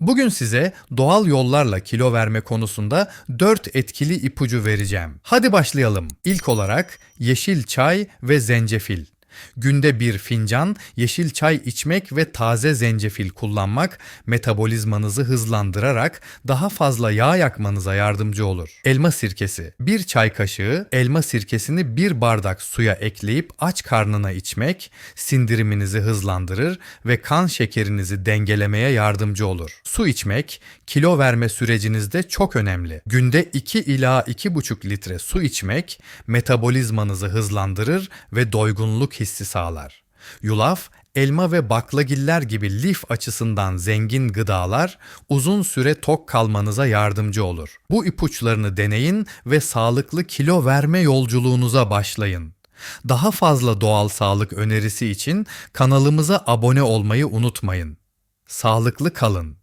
Bugün size doğal yollarla kilo verme konusunda 4 etkili ipucu vereceğim. Hadi başlayalım. İlk olarak yeşil çay ve zencefil. Günde bir fincan yeşil çay içmek ve taze zencefil kullanmak metabolizmanızı hızlandırarak daha fazla yağ yakmanıza yardımcı olur. Elma sirkesi. Bir çay kaşığı elma sirkesini bir bardak suya ekleyip aç karnına içmek sindiriminizi hızlandırır ve kan şekerinizi dengelemeye yardımcı olur. Su içmek kilo verme sürecinizde çok önemli. Günde 2 ila 2,5 litre su içmek metabolizmanızı hızlandırır ve doygunluk hissi sağlar. Yulaf, elma ve baklagiller gibi lif açısından zengin gıdalar uzun süre tok kalmanıza yardımcı olur. Bu ipuçlarını deneyin ve sağlıklı kilo verme yolculuğunuza başlayın. Daha fazla doğal sağlık önerisi için kanalımıza abone olmayı unutmayın. Sağlıklı kalın.